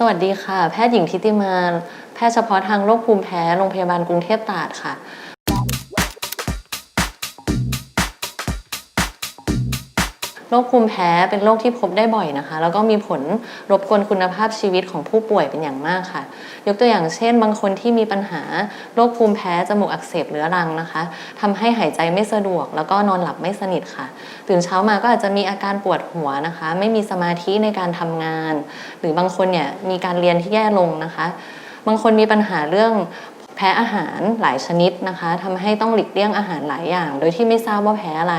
สวัสดีค่ะ แพทย์หญิงทิติมา แพทย์เฉพาะทางโรคภูมิแพ้ โรงพยาบาลกรุงเทพตราดค่ะ โรคภูมิแพ้เป็นโรคที่พบได้บ่อยนะคะ แล้วก็มีผลรบกวนคุณภาพชีวิตของผู้ป่วยเป็นอย่างมากค่ะ ยกตัวอย่างเช่น บางคนที่มีปัญหาโรคภูมิแพ้จมูกอักเสบเรื้อรังนะคะทำให้หายใจไม่สะดวก แล้วก็นอนหลับไม่สนิทค่ะ ตื่นเช้ามาก็อาจจะมีอาการปวดหัวนะคะ ไม่มีสมาธิในการทำงาน หรือบางคนเนี่ยมีการเรียนที่แย่ลงนะคะ บางคนมีปัญหาเรื่อง แพ้อาหารหลายชนิดนะคะทำให้ต้องหลีกเลี่ยงอาหารหลายอย่าง โดยที่ไม่ทราบว่าแพ้อะไร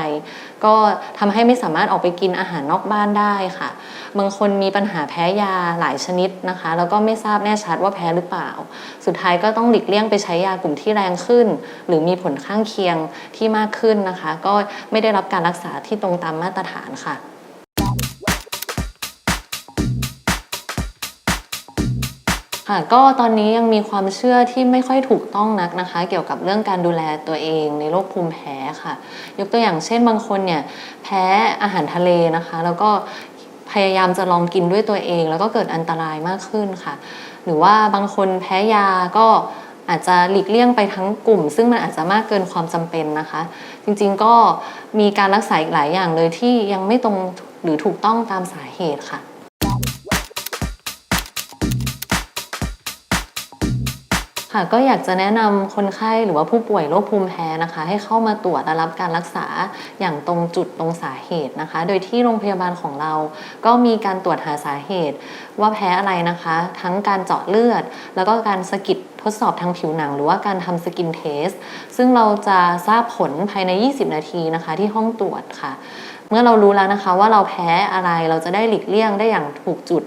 ก็ทำให้ไม่สามารถออกไปกินอาหารนอกบ้านได้ค่ะ บางคนมีปัญหาแพ้ยาหลายชนิดนะคะ แล้วก็ไม่ทราบแน่ชัดว่าแพ้หรือเปล่า สุดท้ายก็ต้องหลีกเลี่ยงไปใช้ยากลุ่มที่แรงขึ้น หรือมีผลข้างเคียงที่มากขึ้นนะคะ ก็ไม่ได้รับการรักษาที่ตรงตามมาตรฐานค่ะ ค่ะก็ตอนนี้ยังมีความเชื่อที่ไม่ค่อยถูกต้องนักนะคะ เกี่ยวกับเรื่องการดูแลตัวเองในโรคภูมิแพ้ค่ะ ยกตัวอย่างเช่นบางคนเนี่ยแพ้อาหารทะเลนะคะ แล้วก็พยายามจะลองกินด้วยตัวเอง แล้วก็เกิดอันตรายมากขึ้นค่ะ หรือว่าบางคนแพ้ยาก็อาจจะหลีกเลี่ยงไปทั้งกลุ่ม ซึ่งมันอาจจะมากเกินความจำเป็นนะคะ จริงๆก็มีการรักษาอีกหลายอย่างเลยที่ยังไม่ตรงหรือถูกต้องตามสาเหตุค่ะ ค่ะก็อยากจะแนะนำคนไข้หรือว่าผู้ป่วยโรคภูมิแพ้นะคะ ให้เข้ามาตรวจและรับการรักษาอย่างตรงจุดตรงสาเหตุนะคะ โดยที่โรงพยาบาลของเรา ก็มีการตรวจหาสาเหตุ ว่าแพ้อะไรนะคะ ทั้งการเจาะเลือด แล้วก็การสกิดทดสอบทางผิวหนัง หรือว่าการทำสกินเทส ซึ่งเราจะทราบผลภายใน 20 นาทีนะคะ ที่ห้องตรวจค่ะ เมื่อเรารู้แล้วนะคะว่าเราแพ้อะไรเราจะได้หลีกเลี่ยงได้อย่างถูกจุด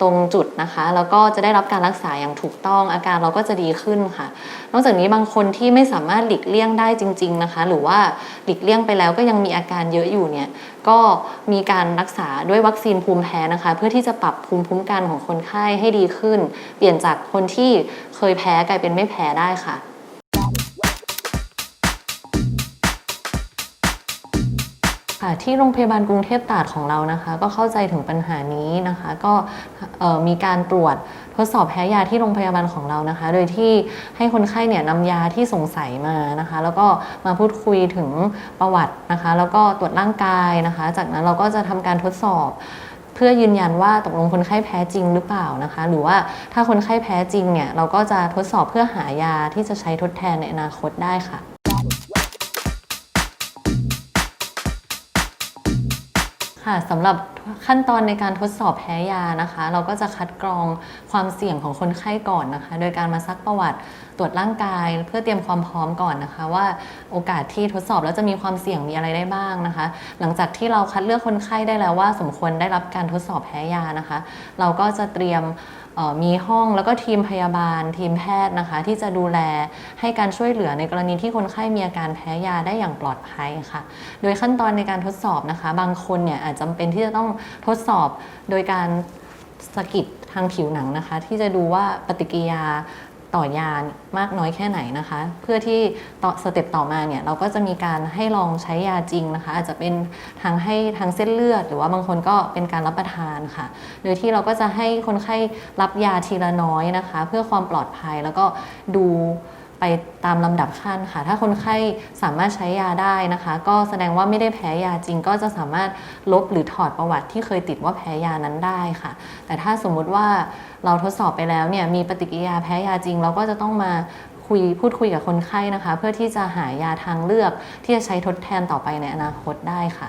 ตรงจุดนะคะ แล้วก็จะได้รับการรักษาอย่างถูกต้องอาการเราก็จะดีขึ้นค่ะ นอกจากนี้บางคนที่ไม่สามารถหลีกเลี่ยงได้จริง ๆนะคะ หรือว่าหลีกเลี่ยงไปแล้วก็ยังมีอาการเยอะอยู่เนี่ยก็มีการรักษาด้วยวัคซีนภูมิแพ้นะคะ เพื่อที่จะปรับภูมิคุ้มกันของคนไข้ให้ดีขึ้น เปลี่ยนจากคนที่เคยแพ้กลายเป็นไม่แพ้ได้ค่ะ ค่ะที่โรงพยาบาลกรุงเทพตราดของเรานะคะ ก็เข้าใจถึงปัญหานี้นะคะ ก็มีการตรวจทดสอบแพ้ยาที่โรงพยาบาลของเรานะคะ โดยที่ให้คนไข้เนี่ยนำยาที่สงสัยมานะคะ แล้วก็มาพูดคุยถึงประวัตินะคะ แล้วก็ตรวจร่างกายนะคะ จากนั้นเราก็จะทำการทดสอบเพื่อยืนยันว่าตกลงคนไข้แพ้จริงหรือเปล่านะคะ หรือว่าถ้าคนไข้แพ้จริงเนี่ยเราก็จะทดสอบเพื่อหายาที่จะใช้ทดแทนในอนาคตได้ค่ะ ค่ะสำหรับขั้นตอนในการทดสอบแพ้ยานะคะ เราก็จะคัดกรองความเสี่ยงของคนไข้ก่อนนะคะ โดยการมาซักประวัติตรวจร่างกาย เพื่อเตรียมความพร้อมก่อนนะคะ ว่าโอกาสที่ทดสอบแล้วจะมีความเสี่ยงมีอะไรได้บ้างนะคะ หลังจากที่เราคัดเลือกคนไข้ได้แล้วว่าสมควรได้รับการทดสอบแพ้ยานะคะ เราก็จะเตรียมมีห้องแล้วก็ทีมพยาบาล ทีมแพทย์นะคะ ที่จะดูแลให้การช่วยเหลือในกรณีที่คนไข้มีอาการแพ้ยาได้อย่างปลอดภัยค่ะ โดยขั้นตอนในการทดสอบนะคะ บางคนเนี่ยอาจจำเป็นที่จะต้องทดสอบโดยการสกิดทางผิวหนังนะคะ ที่จะดูว่าปฏิกิริยาต่อยานมากน้อยแค่ไหนนะคะ เพื่อที่ต่อสเต็ปต่อมาเนี่ยเราก็จะมีการให้ลองใช้ยาจริงนะคะ อาจจะเป็นทางให้ทางเส้นเลือด หรือว่าบางคนก็เป็นการรับประทานค่ะ โดยที่เราก็จะให้คนไข้รับยาทีละน้อยนะคะ เพื่อความปลอดภัยแล้วก็ดู ไปตามลำดับขั้นค่ะ ถ้าคนไข้สามารถใช้ยาได้นะคะ ก็แสดงว่าไม่ได้แพ้ยาจริง ก็จะสามารถลบหรือถอดประวัติที่เคยติดว่าแพ้ยานั้นได้ค่ะ แต่ถ้าสมมุติว่าเราทดสอบไปแล้วเนี่ยมีปฏิกิริยาแพ้ยาจริง เราก็จะต้องมาคุยพูดคุยกับคนไข้นะคะ เพื่อที่จะหายาทางเลือกที่จะใช้ทดแทนต่อไปในอนาคตได้ค่ะ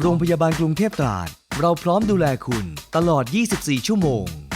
โรงพยาบาลกรุงเทพตราดเราพร้อมดูแลคุณตลอด 24 ชั่วโมง